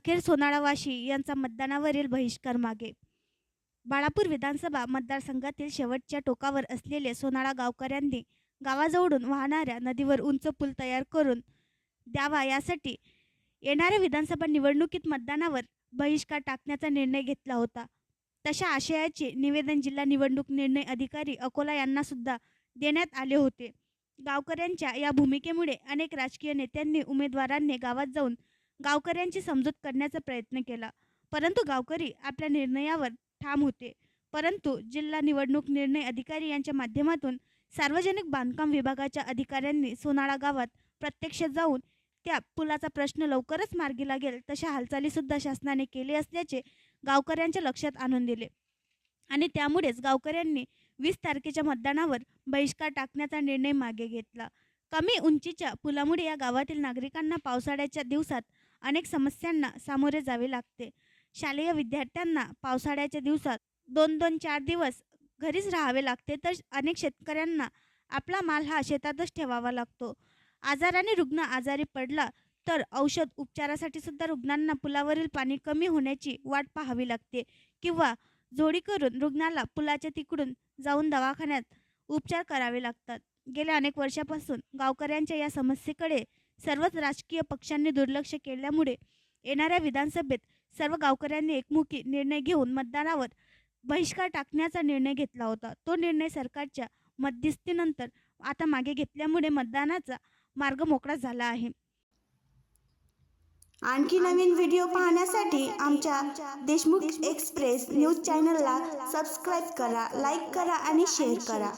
अखेर सोनाळावाशी यांचा मतदानावरील बहिष्कार मागे. बाळापूर विधानसभा मतदारसंघातील शेवटच्या टोकावर असलेले सोनाळा गावकऱ्यांनी गावाजवळून वाहणाऱ्या नदीवर उंच पूल तयार करून द्यावा यासाठी येणाऱ्या विधानसभा निवडणुकीत मतदानावर बहिष्कार टाकण्याचा निर्णय घेतला होता. तशा आशयाचे निवेदन जिल्हा निवडणूक निर्णय अधिकारी अकोला यांना सुद्धा देण्यात आले होते. गावकऱ्यांच्या या भूमिकेमुळे अनेक राजकीय नेत्यांनी उमेदवारांनी गावात जाऊन गावकऱ्यांची समजूत करण्याचा प्रयत्न केला. परंतु गावकरी आपल्या निर्णयावर ठाम होते. परंतु जिल्हा निवडणूक निर्णय अधिकारी यांच्या माध्यमातून सार्वजनिक बांधकाम विभागाच्या अधिकाऱ्यांनी सोनाळा गावात प्रत्यक्ष जाऊन त्या पुलाचा प्रश्न लवकरच मार्गी लागेल तशा हालचालीसुद्धा शासनाने केले असल्याचे गावकऱ्यांच्या लक्षात आणून दिले. आणि त्यामुळेच गावकऱ्यांनी वीस तारखेच्या मतदानावर बहिष्कार टाकण्याचा निर्णय मागे घेतला. कमी उंचीच्या पुलामुळे या गावातील नागरिकांना पावसाळ्याच्या दिवसात अनेक समस्यांना सामोरे जावे लागते. शालेय विद्यार्थ्यांना पावसाळ्याच्या दिवसात दोन दोन चार दिवस घरीच राहावे लागते तर अनेक शेतकऱ्यांना आपला माल हा शेतातच ठेवावा लागतो. आजाराने रुग्ण आजारी पडला तर औषध उपचारासाठी सुद्धा रुग्णांना पुलावरील पाणी कमी होण्याची वाट पाहावी लागते किंवा जोडी करून रुग्णाला पुलाच्या तिकडून जाऊन दवाखान्यात उपचार करावे लागतात. गेल्या अनेक वर्षापासून गावकऱ्यांच्या या समस्येकडे सर्वच राजकीय पक्षांनी दुर्लक्ष केल्यामुळे येणाऱ्या विधानसभेत सर्व गावकऱ्यांनी एकमुखी निर्णय घेऊन मतदानावर बहिष्कार टाकण्याचा निर्णय घेतला होता. तो निर्णय सरकारच्या मध्यस्थीनंतर आता मागे घेतल्यामुळे मतदानाचा मार्ग मोकळा झाला आहे. आणखी नवीन व्हिडिओ पाहण्यासाठी आमच्या देशमुख एक्सप्रेस न्यूज चॅनलला सबस्क्राईब करा लाईक करा आणि शेअर करा.